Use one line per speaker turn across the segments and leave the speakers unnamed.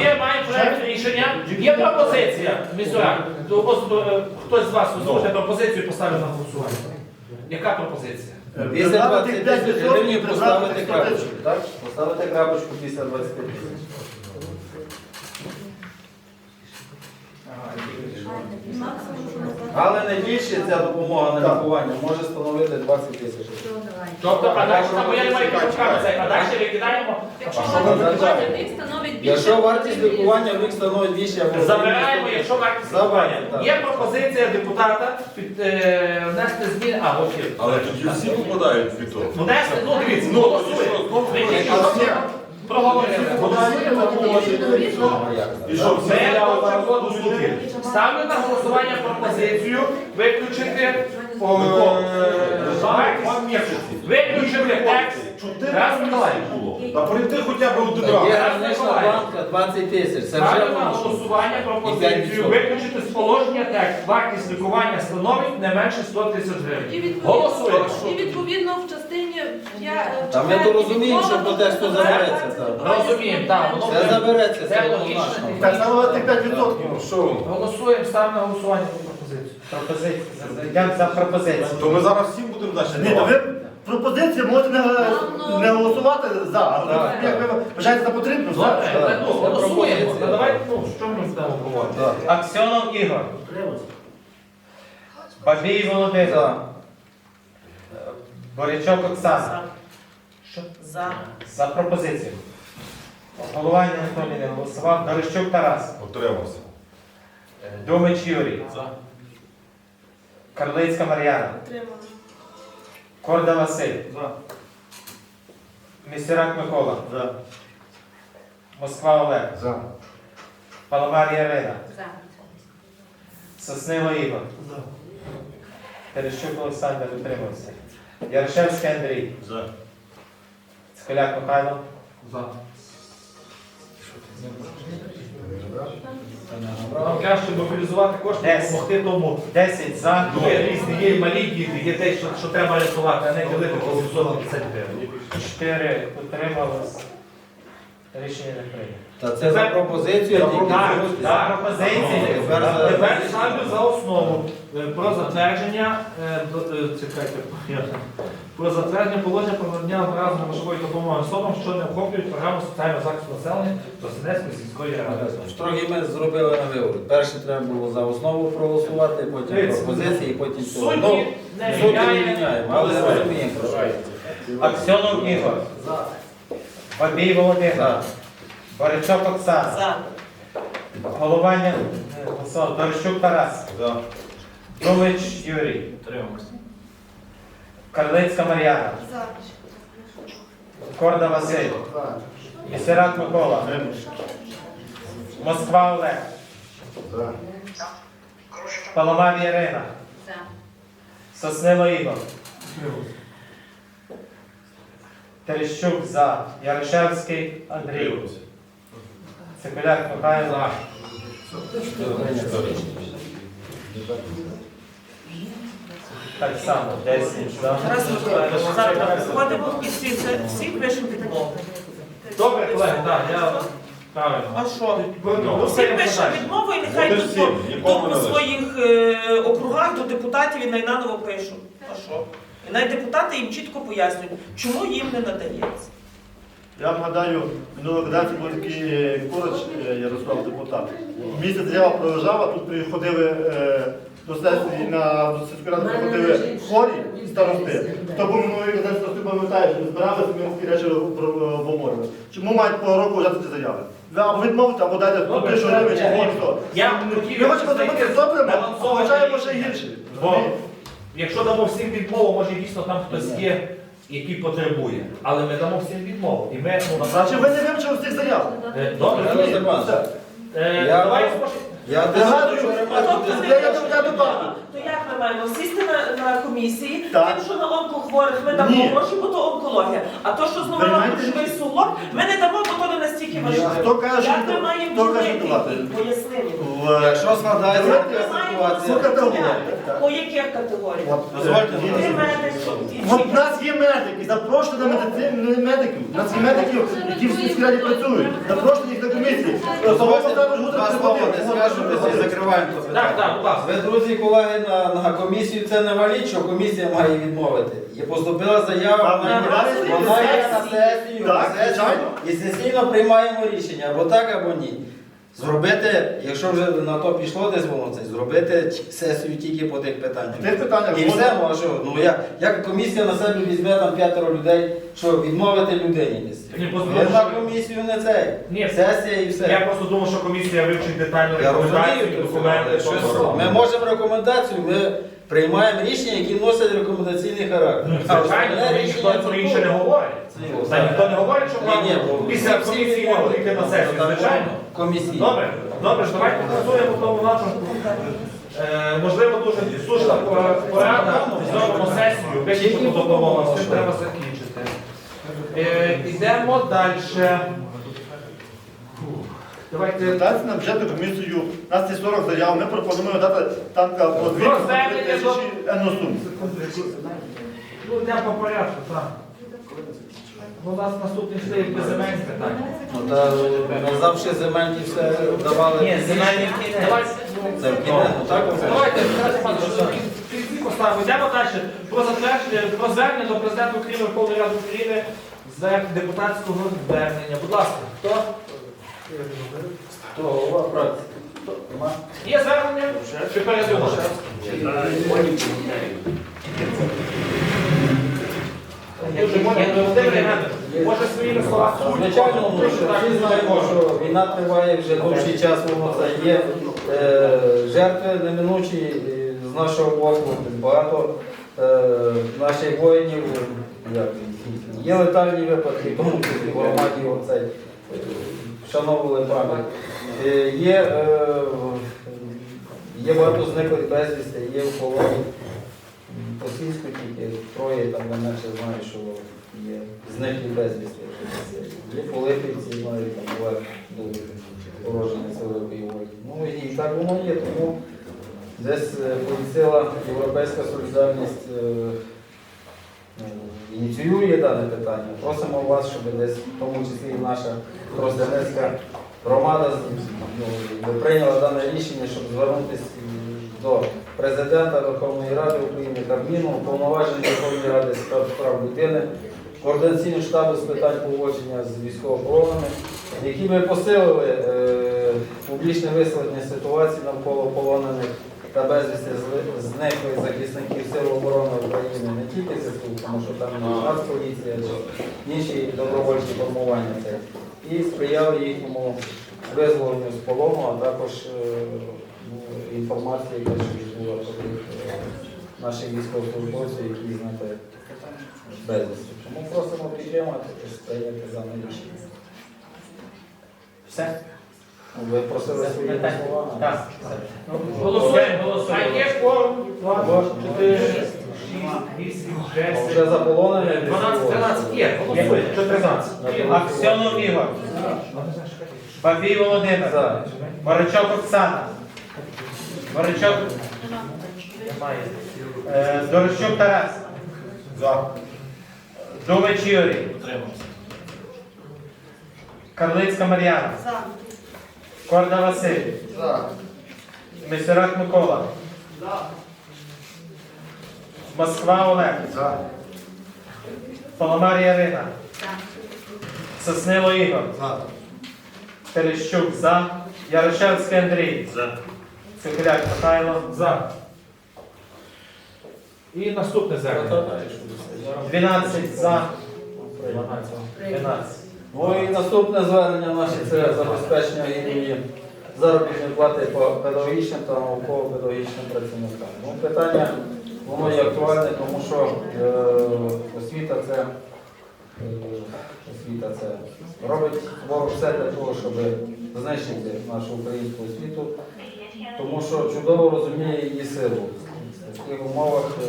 Є має проект рішення, є пропозиція. Е, хтось з вас озвучить пропозицію і поставить на голосування. Яка пропозиція?
Після 20 тисяч гривень поставити крапочку, так? Поставити крапочку після 25 тисяч. Але найбільше ця допомога на лікування може становити 20 тисяч.
Тобто, а далі там я не маю підказати, а далі викидаємо.
Якщо вартість лікування в них становить більше...
Якщо вартість лікування в них становить більше або
Забираємо, якщо вартість лікування. Є пропозиція депутата під, е, внести зміни, а от.
Але тоді всі попадають в біток.
Внести, ну дивіться,
Ну,
голосуємо.
Голосуємо? І що,
Ми послухати. Ставлю на голосування пропозицію виключити е. Виключити текст. Раз, Миколаївич.
було. Та прийти хоча б один
Є
раз.
банка 20 тисяч. Це вже
на голосування пропозицію виключити з положення текст. Вартість лікування становить не менше 100 тисяч гривень. Голосуємо.
і відповідно в частині я е,
Та ми то розуміємо, що
відмова
по забереться,
Розуміємо, так, воно
Це забереться,
Це
це
логічно.
однозначно.
Так тих 5%.
Що?
Голосуємо, ставимо на голосування цю пропозицію.
Пропозиція. Йдемо за пропозицію.
То ми зараз всім будемо далі.
Ні, то ви пропозиція можете не, не голосувати за, але
Так,
як ви вважаєте за потрібно,
Добре,
за.
ну, голосуємо. Ну, Давайте, ну, що ми будемо говорити?
Так.
Аксьонов Ігор. Бабій Володимир. Борячок Оксана.
За.
За пропозицію. Головання Анатолій не голосував. Дорощук Тарас.
Отримався.
Думич Юрій. Карлицька Мар'яна. Корда Василь. Місірак Микола.
За.
Москва Олег.
За.
Паламар Ярина.
За.
Соснило Ігор. Терещук Олександр утримався. Ярошевський Андрій.
За.
Скаляк Михайло.
Нам краще мобілізувати кошти, допомогти тому.
10 за.
Є різні, є і малі є те, що, що треба рятувати, а не ділити по 750 гривень.
4 утрималось. Рішення не прийнято.
Та це за пропозицію, тільки
Так,
зрозуміти.
так,
пропозиція.
Тепер за-
Тепер ставлю за основу е, про затвердження, е, до- е, чекайте, я- про затвердження положення про надання одноразової грошової допомоги особам, що не охоплюють програму соціального захисту населення до Синецької сільської ради.
Строгі ми зробили на вибори. Перше треба було за основу проголосувати, потім
Дивіться,
пропозиції, потім цього. Ну,
не
суті не
міняє.
міняємо, але розуміємо. про що.
Аксьонов Ігор. Бабій Володимир.
За.
Борячок Оксана. Головання не голосував. Дорощук Тарас.
За.
Думич Юрій. Карлицька Мар'яна. Корда Василь. Місерак Микола. Москва Олег.
За.
Паламар Ярина. Соснило Ігор. Терещук за. Ярошевський Андрій. Цикуляк Михайло. Так само. 10 за.
Зараз виходимо і всі, це- всі пишемо відмову.
Добре, колеги, так, я правильно.
А що?
Ну,
Всі
це
пишемо відмову і нехай
Буде
тут
всім,
по,
нікому
тут
не
по
лише.
своїх е, округах до депутатів і найнаново пишуть. А що? І навіть депутати їм чітко пояснюють, чому їм не надається.
Я вам нагадаю, минулого кадації був такий е, Курач е, Ярослав депутат. Місяць заява пролежав, а тут приходили е, до сесії на до сільської ради приходили хворі старости. Був минулої кадації, старости пам'ятає, що ми збиралися, ми такі речі обговорювали. Чому мають по року взяти ці заяви? Ви або відмовити, або дайте по
Добре,
тисячу гривень, чи
я-
гривень, що.
Я хотів
Ми хочемо зробити
знайти
добре, а
балансований
вважаємо ще гірше.
Бо якщо дамо всім відмову, може дійсно там хтось є, який потребує. Але ми дамо всім відмову. І ми, ну,
Значить, ви не вивчили всіх заяв.
Е, Добре, тоді,
Степанович,
Все.
е,
Я-
давай спочатку.
Я
Нагадую,
що
Тобто ми
я- я- добавлю.
То як ми маємо сісти на, на комісії,
Так.
тим, що на онкохворих ми дамо
Ні.
гроші, бо то онкологія. А то, що з новим
Приймайте
грошовий сулок, ми не дамо, бо то не настільки наскільки важливо.
хто каже, що
Як ми
хто каже,
ділити?
давати?
Поясни мені.
Якщо складається така
маємо
ситуація,
Слухайте,
розподіляти. По яких категоріях?
От,
Дозвольте,
Ти
ласка.
медик, і
От в нас є медики, запрошуйте на медицину медиків. У нас є медиків, які в сільській раді працюють. Запрошуйте їх на комісії.
Дозвольте, два слова не ми всі закриваємо це
Так,
питання.
так, будь ласка.
Ви, друзі, колеги, на, на комісію це не валіть, що комісія має відмовити. Є поступила заява, вона йде на сесію, на сесію, і сесійно приймаємо рішення, або так, або ні. Зробити, якщо вже на то пішло десь воно це, зробити сесію тільки по тих питаннях.
Тих питаннях
І
можна-
все, ну а що, ну як, як комісія на себе візьме там п'ятеро людей, що відмовити людині десь?
Ні, просто
на комісію не цей.
Ні.
Сесія і все.
Я просто думав, що комісія вивчить детально
Я
рекомендації,
розумію,
документи.
що
що-
ми можемо рекомендацію, ми приймаємо рішення, які носять рекомендаційний характер.
Ну,
А
Звичайно,
основне
ніхто про інше не говорить. Та ніхто не говорить, що
Ні, ні, бо
після комісії можуть йти на сесію,
Ну,
звичайно.
Комісії.
Добре, добре, ж давайте працюємо в тому напрямку. Е, можливо, дуже слушна пора- порада, зробимо сесію, виключно по допомогу, з цим треба закінчити. Е, йдемо далі. Давайте.
Дати на бюджетну комісію, у нас є 40 заяв, ми пропонуємо дати танка по 2 тисячі енну суму.
Ну, йдемо по порядку, так. Ну, У нас наступний стоїть безземельні питання.
Ну, та, ми завжди земельні все давали.
Ні, земельні
Давайте.
Це в кінець, ну так?
Давайте, в поставимо. Йдемо далі. Про затвердження, про звернення до президента України Верховної Ради України з депутатського звернення. Будь ласка, хто?
Хто голова фракції? Нема?
Є звернення? Чи перейдемо? Може своїми словами.
Звичайно, всі знаємо, що війна триває вже довший час, воно це є е, жертви неминучі з нашого боку, багато е, наших воїнів, як, є летальні випадки, тому в громаді оцей, е, вшановували пам'ять. Е, є, е, є багато зниклих безвісти, є в полоні. По тільки троє, там я менше знаю, що є зниклі безвісти. Є Полипівці, знаю, там була уроженець великої волі. Ну і так воно є, тому десь е, Європейська солідарність ну, ініціює дане питання. Просимо вас, щоб десь, в тому числі і наша Розденецька громада ну, прийняла дане рішення, щоб звернутися до президента Верховної Ради України, Кабміну, уповноваження Верховної Ради з прав людини, координаційного штабу з питань поводження з військовополоненими, які би посилили е, публічне висвітлення ситуації навколо полонених та безвісти зниклих захисників Сил оборони України, не тільки ЗСУ, тому що там і Нацполіція чи інші добровольчі формування це, і сприяли їхньому визволенню з полону, а також е, ну, інформація, яка була е, наших військовослужбовців, які знаєте, безвісти. Тому просимо підтримати і сприйняти дане рішення.
Все?
Ви просили свої слова?
Так.
Голосуємо,
Голосуємо.
А є кворум? 2, 4, 6, 8,
Вже
10,
заполонені?
12, 13. Є, голосуємо. 14.
Аксьонов Ігор. Бабій Володимир.
За.
Баричок Оксана. Баричок. Немає. Е, Дорощук Тарас. За. Думич Юрій. Карлицька Мар'яна.
За.
Корда Василь. Мисюрак Микола. За. Москва Олег. Паламар Ярина. Соснило Ігор. Терещук за. Ярошевський Андрій. За. Цихиляк Михайло.
За. І наступне звернення.
12 за. 12.
Ну і наступне звернення наше це забезпечення рівні заробітної плати по педагогічним та науково-педагогічним працівникам. Ну, питання воно є актуальне, тому що е, освіта це е, освіта це робить ворог все для того, щоб знищити нашу українську освіту, тому що чудово розуміє її силу. В таких умовах е,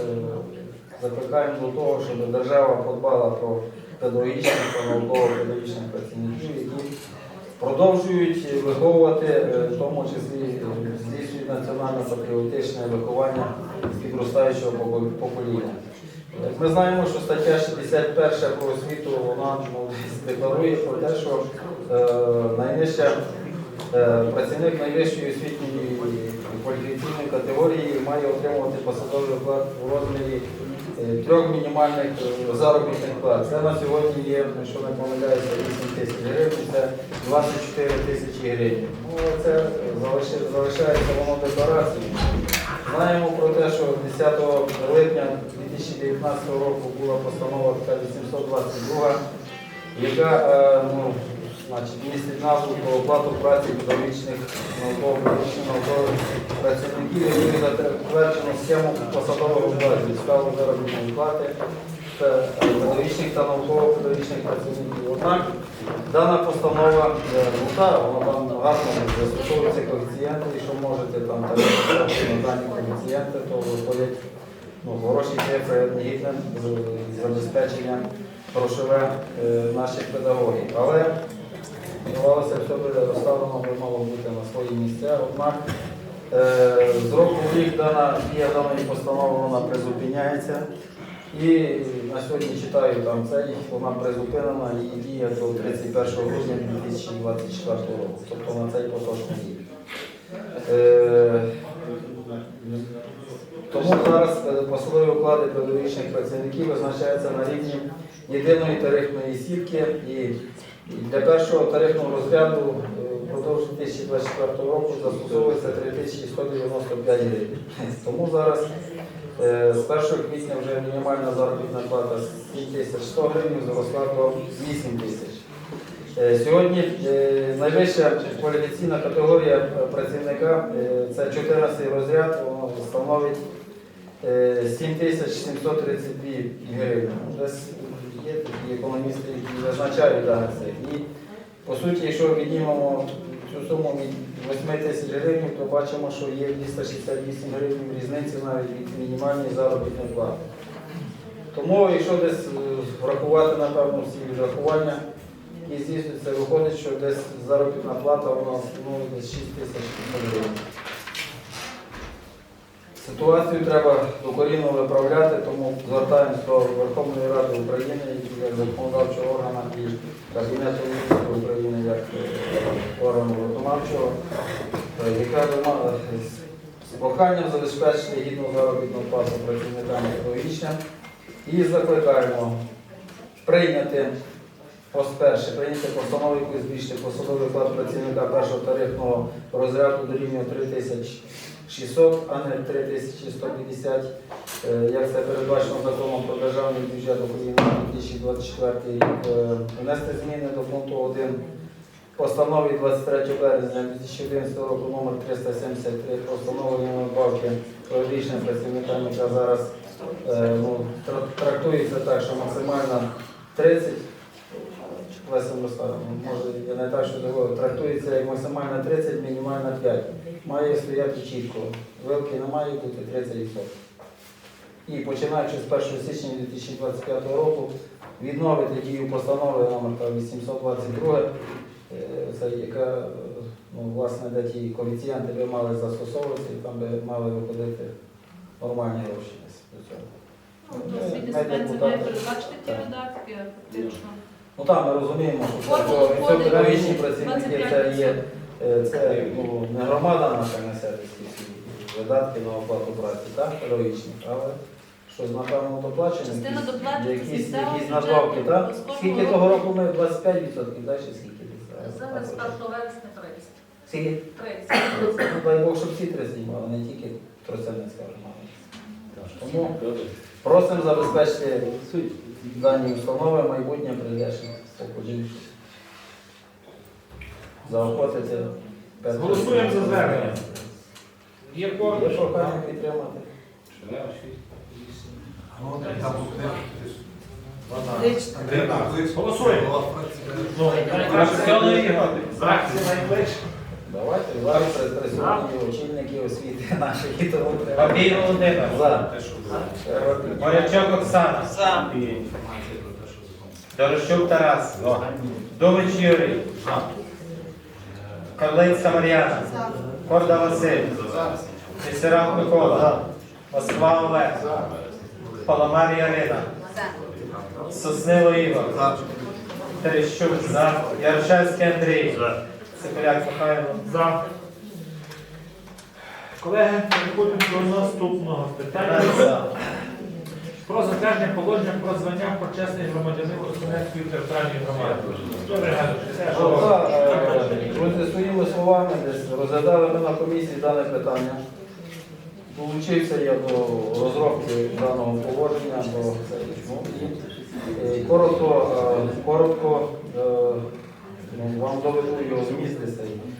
закликаємо до того, щоб держава подбала про педагогічних та науково-педагогічних працівників, які продовжують виховувати, е, в тому числі е, здійснюють національно-патріотичне виховання підростаючого покоління. Ми знаємо, що стаття 61 про освіту вона ну, декларує про те, що е, найнижча е, працівник найвищої освітньої кваліфікаційної категорії має отримувати посадовий оклад у розмірі е, трьох мінімальних е, заробітних плат. Це на сьогодні є, якщо не помиляюся, 8 тисяч гривень, це 24 тисячі гривень. Ну, це залишається воно в. Знаємо про те, що 10 липня 2019 року була постанова 822, яка е, ну, значить, містить назву про оплату праці педагогічних науково-педагогічних наукових працівників, які затверджено схему посадового окладу, ставу заробітної плати е, педагогічних та науково-педагогічних працівників. Однак дана постанова, е, ну вона там гарно застосовується коефіцієнти, і що можете там на дані коефіцієнти, то виходять ну, хороші цифри гідне забезпечення грошове е, наших педагогів. Але здавалося, все буде розставлено, мало бути на свої місця. Однак е, з року в рік дана дія даної постанови вона призупиняється. І на сьогодні читаю там цей, вона призупинена і діє до 31 грудня 2024 року, тобто на цей поточний рік. Е, тому зараз е, посадові оклади педагогічних працівників визначаються на рівні єдиної тарифної сітки і для першого тарифного розряду е, впродовж 2024 року застосовується 3195 гривень. Тому зараз е, з 1 квітня вже мінімальна заробітна плата 7100 гривень зросла до 8 тисяч. Е, Сьогодні найвища кваліфікаційна категорія працівника це 14 розряд, воно становить е, 7732 гривень. Є такі економісти, які визначають дане це. І по суті, якщо віднімемо цю суму від 8 тисяч гривень, то бачимо, що є 268 гривень різниці навіть від мінімальної заробітної плати. Тому, якщо десь е, врахувати, напевно, всі відрахування, які здійснюються, виходить, що десь заробітна плата у нас десь 6 тисяч гривень. Ситуацію треба докорінно виправляти, тому звертаємося до Верховної Ради України як законодавчого органу і Кабінету міністрів України як е, органу виконавчого, е, яка вима- з проханням забезпечити гідну заробітну плату працівникам педагогічним і закликаємо прийняти перше, прийняти постанову, яку збільшити посадовий оклад працівника першого тарифного розряду до рівня 3600, а не 3150, е, як це передбачено законом про державний бюджет України на 2024 рік. Е, Внести зміни до пункту 1 постанови 23 березня 2011 року номер 373 про встановлення надбавки педагогічним працівникам, яка зараз е, ну, трактується так, що максимально 30 Леся Мирославівна, може я не так, що такого трактується як максимально 30, мінімально 5. Має стояти чітко. Вилки не має бути 30%. І починаючи з 1 січня 2025 року відновити дію постанови номер 822, е, це яка ну, власне, де ті коефіцієнти би мали застосовуватися, і там би мали виходити нормальні гроші.
Ну,
Ми
субвенція має передбачити ті видатки, фактично.
Ну там ми розуміємо, що це,
Формула
це
входить
педагогічні працівники, це
25%.
є е, це ну, не громада наша несе ці всі видатки на оплату праці, так, педагогічні, але щось напевно доплачено.
Частина доплачується з
якісь,
місцевого
якісь
бюджету,
надбавки, так?
з кожного
Скільки того року ми 25% далі скільки десь?
Зараз з 1 вересня 30.
Скільки?
30.
Ну, Дай Бог, щоб всі три знімали, не тільки Тростянецька громада. Тому просимо забезпечити дані установи майбутнє прийдешнє покоління. Заохотити.
Голосуємо за звернення. Є
прохання підтримати.
Голосуємо.
Давайте зараз присутні очільники освіти нашої, і тому треба.
Володимир.
За. Треба.
Морячок Оксана.
За.
Дорощук Тарас. Дович Юрій. Карлицька Мар'яна, Корда Василь, Місерак Микола, Москва Олег, Паламар Ярина, Соснило Ігор, Терещук, за. Ярошевський Андрій, Цикуляк Михайло,
За. Колеги, переходимо до наступного питання. Про затвердження положення про звання почесний громадянин Тростянецької територіальної громади. Ви кажете?
Друзі, своїми словами десь розглядали ми на комісії дане питання. Долучився я до розробки даного положення, до е, коротко, е, коротко е, вам доведу його зміст.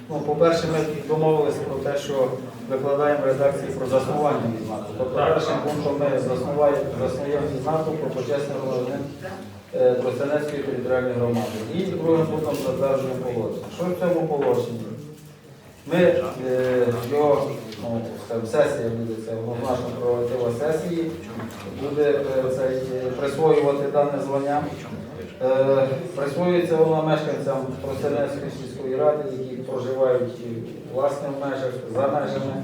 Ну, по-перше, ми домовилися про те, що викладаємо редакції про заснування відзнаку. Тобто першим пунктом ми заснуємо відзнаку про почесний громадянин е, Тростянецької територіальної громади. І другим пунктом затверджуємо положення. Що в цьому положенні? Ми е, його, ну, сесія буде, це однозначно прерогатива сесії, буде е, цей, е, присвоювати дане звання. Е, Присвоюється воно мешканцям Тростянецької сільської ради, які проживають у власних межах, за межами,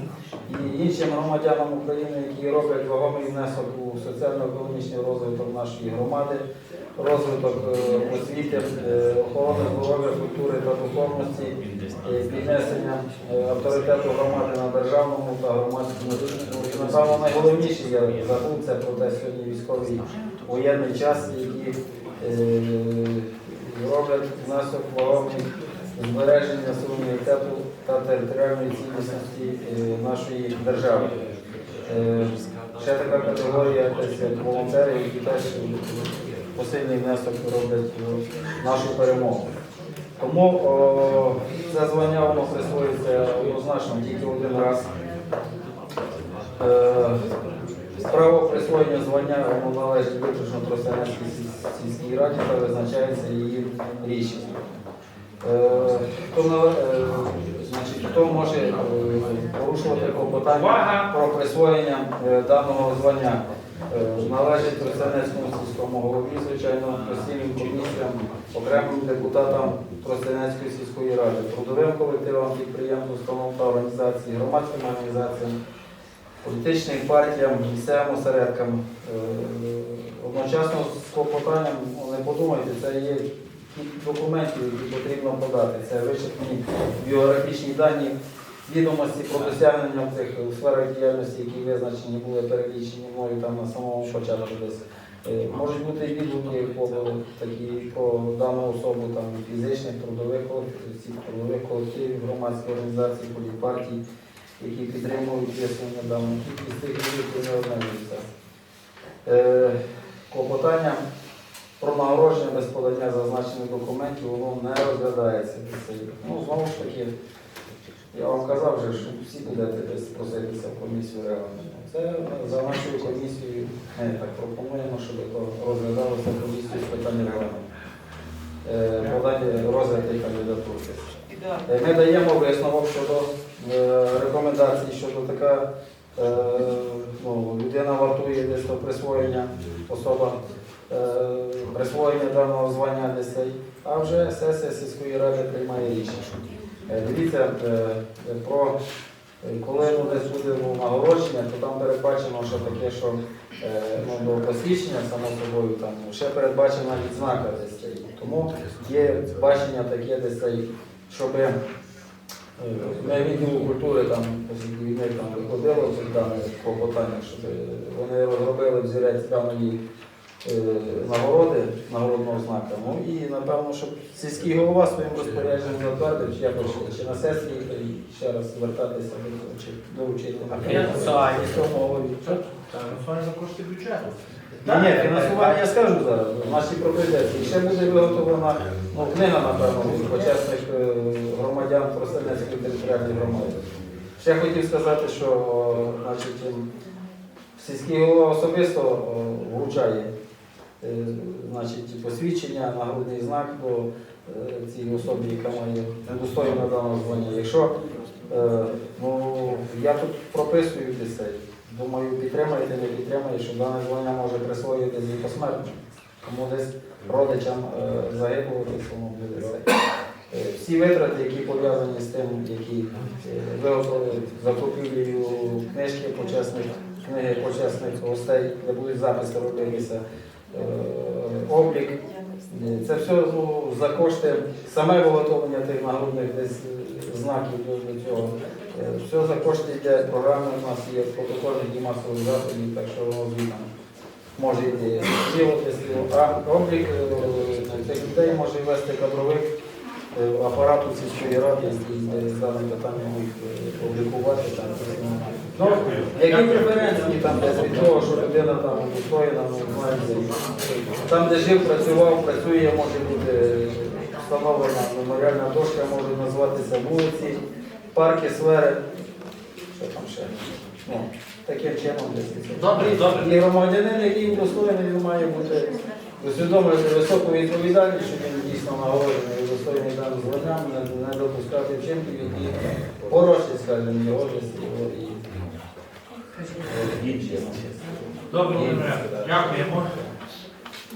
і іншим громадянам України, які роблять вагомий внесок у соціально-економічний розвиток нашої громади, розвиток е, освіти, е, охорони здоров'я, культури та духовності, піднесення авторитету громади на державному та громадському рівні. Напевно, найголовніше я забув це про те сьогодні військовий воєнний час, які роблять внесок вагомий збереження суверенітету та територіальної цілісності е, нашої держави. Е, Ще така категорія волонтерів, які теж посильний внесок роблять нашу перемогу. Тому о, це звання воно присвоюється однозначно тільки один раз. Е, Право присвоєння звання воно належить виключно Тростянецькій сільській раді та визначається її рішенням. Е, Хто, е, значить, хто може е, порушувати клопотання про присвоєння даного звання? Належить Тростянецькому сільському голові, звичайно, постійним комісіям, окремим депутатам Тростянецької сільської ради, трудовим колективам, підприємств, установ та організацій, громадським організаціям, політичним партіям, місцевим осередкам. Е, Одночасно з клопотанням, ну, не подумайте, це є ті документи, які потрібно подати. Це вичерпні біографічні дані, відомості про досягнення в цих сферах діяльності, які визначені були перелічені мною там на самому початку десь. Е, Можуть бути і відгуки по, такі, про дану особу, там, фізичних, трудових колективів, трудових колективів, громадських організацій, політпартій, які підтримують висунення даної кількість тих не обмежується. Е, Клопотання про нагородження без подання зазначених документів воно не розглядається. Ну, знову ж таки, я вам казав вже, що всі будете десь проситися в комісію регламенту. Це за нашою комісією ми так пропонуємо, щоб то розглядалося комісію з питань регламенту. Подання розгляд і кандидатур. Е, Ми даємо висновок щодо рекомендацій, щодо така е, ну, людина вартує десь присвоєння особа е, присвоєння даного звання десь, а вже сесія сільської ради приймає рішення. Е, Дивіться, е, про е, коли ну, десь буде нагородження, то там передбачено, що таке, що е, ну, до посвідчення, само собою, там ще передбачена відзнака десь. Тому є бачення таке десь, щоб е, на відділу культури там від там виходило дане клопотання, щоб вони розробили взірець даної е, нагороди, нагородного знака. Ну і напевно, щоб сільський голова своїм розпорядженням затвердив, чи якось чи на сесії й ще раз звертатися до чи долучити
А? Фінансування за кошти бюджету.
Ні, ні, фінансування я скажу зараз, наші пропозиції. Ще буде виготовлена ну, книга, напевно, почесних е, громадян Тростянецької територіальної громади. Ще хотів сказати, що значить, сільський голова особисто о, вручає е, значить, посвідчення, нагрудний знак до е, цієї особи, яка має недостойно даного звання. Якщо е, ну, я тут прописую десь. Думаю, підтримаєте, не підтримаєте, що дане звання може присвоїти і посмертно. Тому десь родичам загиблого десь буде це. Всі витрати, які пов'язані з тим, які е, виготовили закупівлею книжки почесних, книги почесних гостей, де будуть записи робитися, е, облік. Е, Це все ну, за кошти саме виготовлення тих нагрудних десь знаків до цього. Е, Все за кошти йде програми, у нас є протокольних і масових заходів, так що воно звітом може йти. А облік е, цих людей може вести кадровик е, апарату сільської ради, е, з даним питанням їх е, облікувати. Там, ну, які преференції там десь від того, що людина там устроєна, ну, знаєте, там, де жив, працював, працює, може бути встановлена меморіальна дошка, може називатися вулиці, парки, сфери. Що там ще? Ну, таким чином десь.
Добре, добре.
І громадянин, який удостоєний, він має бути усвідомлювати високу відповідальність, що він дійсно нагороджений і достойний даним званням, не, не допускати вчинків, які порочать, скажімо, його його і інші.
Добре, дякуємо.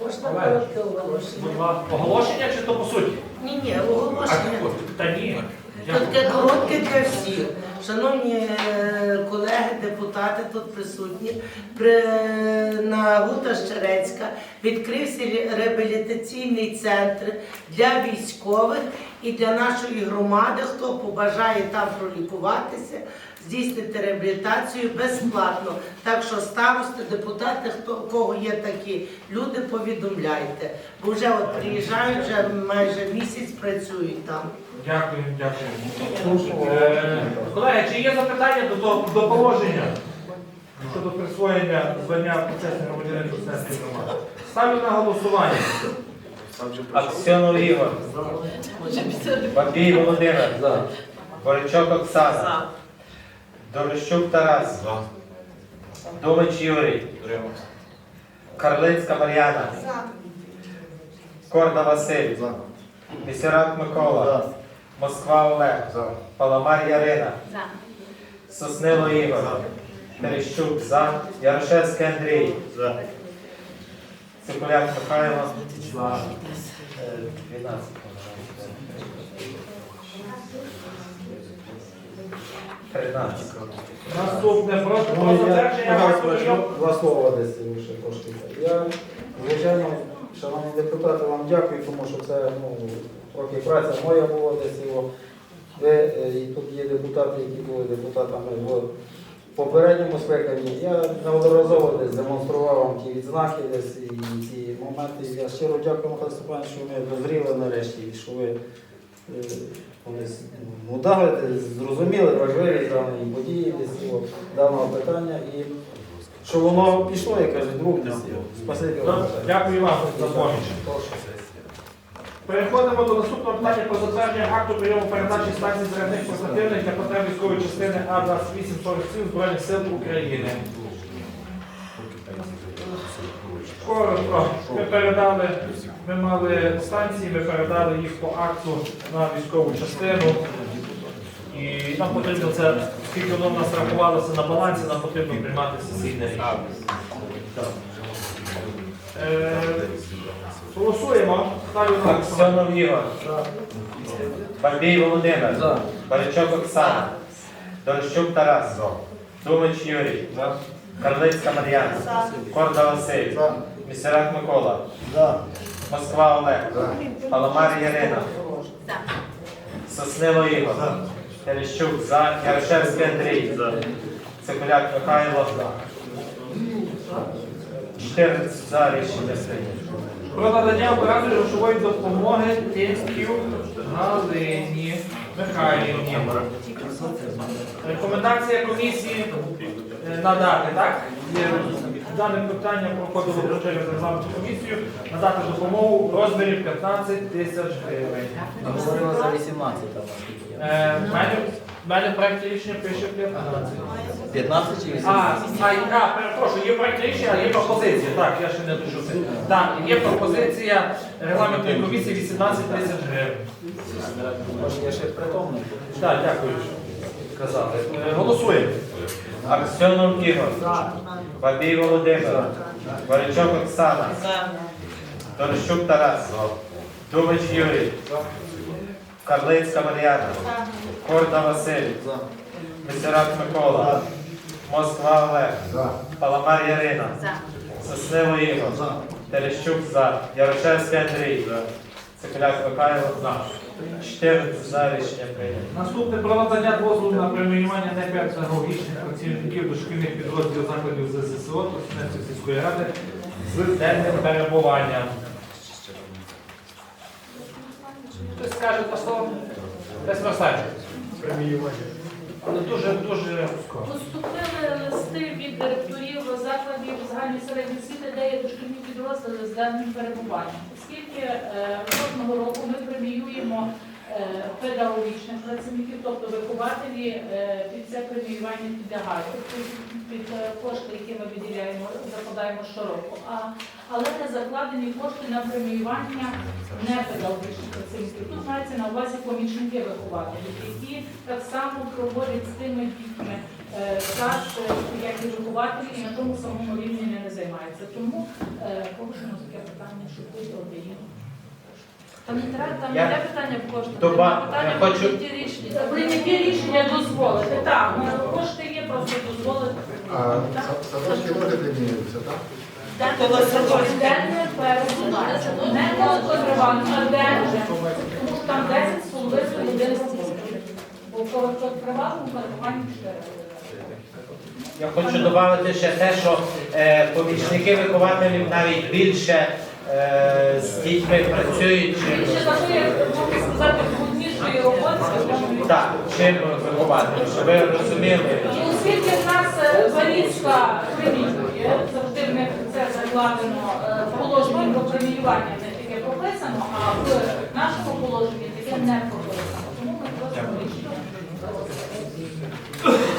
Можна коротке оголошення?
Оголошення чи то по суті?
Ні, ні, оголошення.
Та ні.
Таке коротке для всіх. Шановні е, колеги, депутати тут присутні, при, на Гута Щерецька відкрився реабілітаційний центр для військових і для нашої громади, хто побажає там пролікуватися, здійснити реабілітацію безплатно. Так що старости, депутати, хто кого є такі люди, повідомляйте. Бо вже от приїжджають, вже майже місяць працюють там.
Дякую, дякую. Е, Колеги, чи є запитання до, того- до положення щодо присвоєння звання почесний громадянин Кузнецької громади? Ставлю на голосування.
Аксьонов Ігор. Бабій Володимир.
За.
Боричок Оксана.
За.
Дорощук Тарас. Думич Юрій. Карлицька Мар'яна. Корда Василь. Місерак Микола. Москва Олег. За. Паламар Ярина.
За.
Соснило Ігор. Терещук за. Ярошевський Андрій.
За.
Цикуляк Михайло. За. Е, 12.
Наступне про, про
я,
затвердження
два слова десь ще трошки. Я, звичайно, шановні депутати, вам дякую, тому що це ну, трохи праця моя була десь його. Ви, е, і тут є депутати, які були депутатами в попередньому скликанні. Я неодноразово десь демонстрував вам ті відзнаки десь і ці моменти. Я щиро дякую, Михайло Степанович, що ми дозріли нарешті, і що ви е, ну, дали, зрозуміли важливість даної події, десь цього даного питання, і що воно пішло, як каже друг десь. Спасибі вам.
Дякую вам за поміч. Переходимо до наступного питання про затвердження акту прийому передачі станцій зарядних портативних для потреб військової частини А2847 Збройних сил України. Коротко, ми передали, ми мали станції, ми передали їх по акту на військову частину. І нам потрібно це, оскільки воно в нас рахувалося на балансі, нам потрібно приймати сесійне рішення. Е, Голосуємо. Ставлю на голосування.
Аксьонов Ігор. Бабій Володимир.
За.
Боричок Оксана. Дорощук Тарас. Думич Юрій. Карлицька Мар'яна. Корда Василь. Місерак Микола.
За.
Москва Олег. Паламар Ярина.
За.
Соснило Ігор. Терещук за. Ярошевський Андрій. Цикуляк Михайло. 14 за рішення прийнято.
Про надання операторів грошової допомоги Тинськів Галині Михайлівні. Рекомендація комісії е, надати, так? Є Дане питання проходило через регламентну комісію, надати допомогу в розмірі 15 тисяч гривень.
Говорили за 18 там
В мене, проєкті рішення пише 15.
15 чи 18?
а, а, перепрошую, є проект рішення, а є пропозиція. Так, я ще не дійшов. Так, є пропозиція регламентної комісії 18 тисяч гривень.
Може я ще притомний?
Так, дякую. що Казали. Е, Голосуємо.
Аксьонов Ігор. Бабій Володимир. Боричок Оксана.
За.
Тарас. Думич Юрій. Карлицька Мар'яна. Корда Василь, Мисерак Микола, Москва Олег, Паламар Ярина,
За.
Соснило Ігор, Терещук за, Ярошевський Андрій, Цикуляк Михайло за. 14 за рішення прийнято.
Наступне про надання дозволу на преміювання непедагогічних працівників дошкільних підрозділів закладів ЗССО Тростянецької сільської ради з денним перебуванням. Хтось скаже по словам. Преміювання. Але дуже, дуже скоро.
Поступили листи від директорів закладів загальної середньої освіти, де є дошкільні підрозділи з денним перебуванням. Оскільки е, кожного року ми преміюємо педагогічних працівників, тобто вихователі е, під це преміювання підлягають, під, е, кошти, які ми виділяємо, закладаємо щороку. А, але не закладені кошти на преміювання непедагогічних працівників. Тут мається на увазі помічники вихователів, які так само проводять з тими дітьми е, час, е, як і вихователі, і на тому самому рівні не займаються. Тому е, порушено таке питання, що виділити їм. Там не треба, там
Я-
не є питання в коштах,
Доба-
питання
я хочу-
прийняті рішення. Та Прийняті рішення дозволити. Так, ну, кошти є, просто дозволити.
А садочки теж примінюються, так?
То.
Денне перебування. Не короткотривально, а денне. Тому що там 10 з половиною годин. Бо короткотривалому перебуванні 4
Я хочу додати ще те, що е, помічники вихователів навіть більше з дітьми працюють, чим,
Більше сказати, бруднішої роботи,
так, чим вихователі, щоб ви розуміли.
І оскільки в нас е, Валівська завжди в них це закладено е, в положенні про преміювання не таке прописано, а в нашому положенні таке не прописано. Тому ми просто вирішили.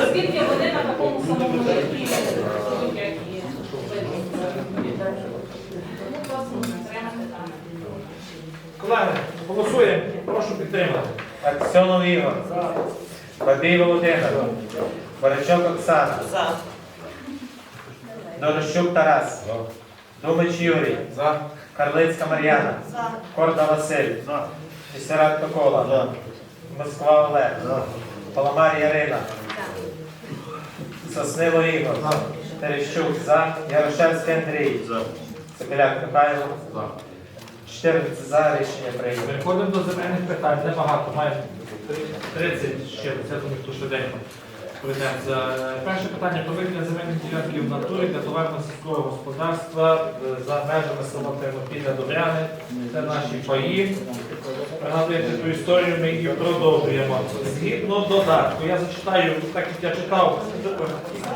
Оскільки вони на такому самому рівні, як і ви. Тому просимо підтримати дане.
Колеги, голосуємо. Прошу підтримати.
Аксьонов Ігор, Бабій Володимир, Боричок Оксана,
За.
Дорощук Тарас, Думич Юрій, Карлицька Мар'яна, Корда Василь, Місерак Микола, Москва Олег, Паламар Ярина, Соснило Ігор, Терещук. За, Ярошевський Андрій, Цепеляк Михайло, 14 за рішення прийнято.
Переходимо до земельних питань. Небагато, майже 30 ще, це думаю, пройдемо. Е, Перше питання про виділення земельних ділянків в натурі для товарного сільського господарства е, за межами села Тернопілля Добряни. Це наші паї. Пригадуєте ту історію, ми її продовжуємо. Згідно додатку, я зачитаю, так як я читав,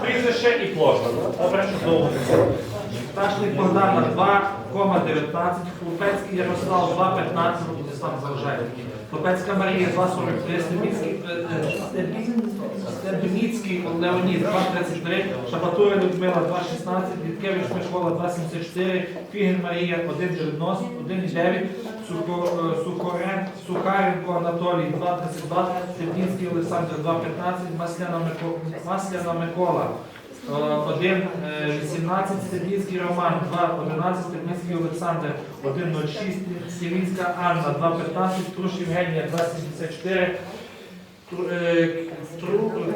прізвище і площа. Добре, чудово. Пташник Богдана 2,19, Хлопецький Ярослав 2,15, Владислав заважає. Хлопецька Марія 2,43, Стебніцький, е, е, Стебніцький Леонід 2,33, Шабатура Людмила 2,16, Віткевич Микола 2,74, Фігін Марія 1,90, 1,9, Сухо- е, Сухаренко Анатолій 2,32, Стебніцький Олександр 2,15, Масляна Микола 1,18, Стебінський Роман 2,11, Стебінський Олександр 1,06, Стівінська Анна 2,15, Труш Євгенія 2,74, Тру-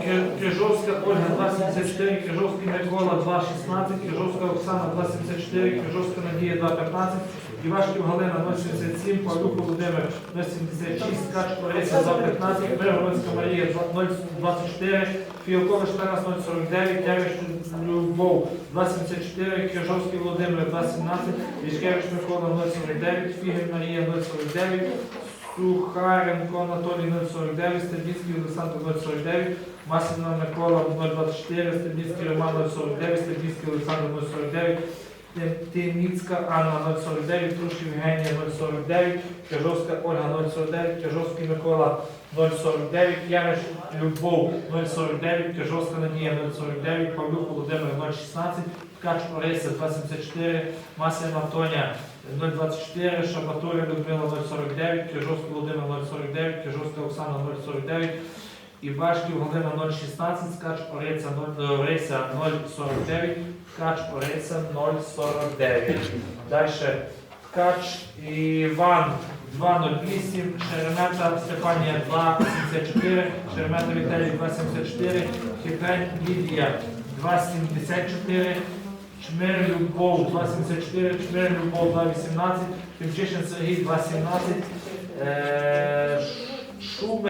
е, Крижовська Ольга 2,74, Крижовський Микола 2,16, Крижовська Оксана 2,74, Крижовська Надія 2,15, Івашків Галина 0,67, Павлюк Володимир 0,76, Ткач Лариса 2,15, Миргородська Марія 0,24, Фіокович Тарас 0,49, Яриш Любов 2,74, Кіжовський Володимир 2,17, Вішкевич Микола 0,49, Фігель Марія 0,49, Сухаренко Анатолій 0,49, Стебінський Олександр 0,49, Масіна Микола 0,24, Стебінський Роман 0,49, Стебінський Олександр 0,49, Тиміцька Анна 0,49, Труш Євгенія 0,49, Кяжовська Ольга 0,49, Кяжовський Микола 0,49, Яриш Любов 0,49, Кяжовська Надія 0,49, Павлюк Володимир 0,16, Ткач Орися 2,74, Масляна Тоня 0,24, Шабатуря Людмила 0,49, Кяжовський Володимир 0,49, Кяжовська Оксана 0,49, Івашків Галина 0,16, Ткач Ориця 0, Орися 0,49, Ткач Орися 0,49. Далі Ткач Іван 208, Шеремета Стефанія 274, Шеремета Віталій 274, Хитрень Лідія 274, Чмир Любов 274, Чмир Любов 218, Тимчишин Сергій 217, е, Шубер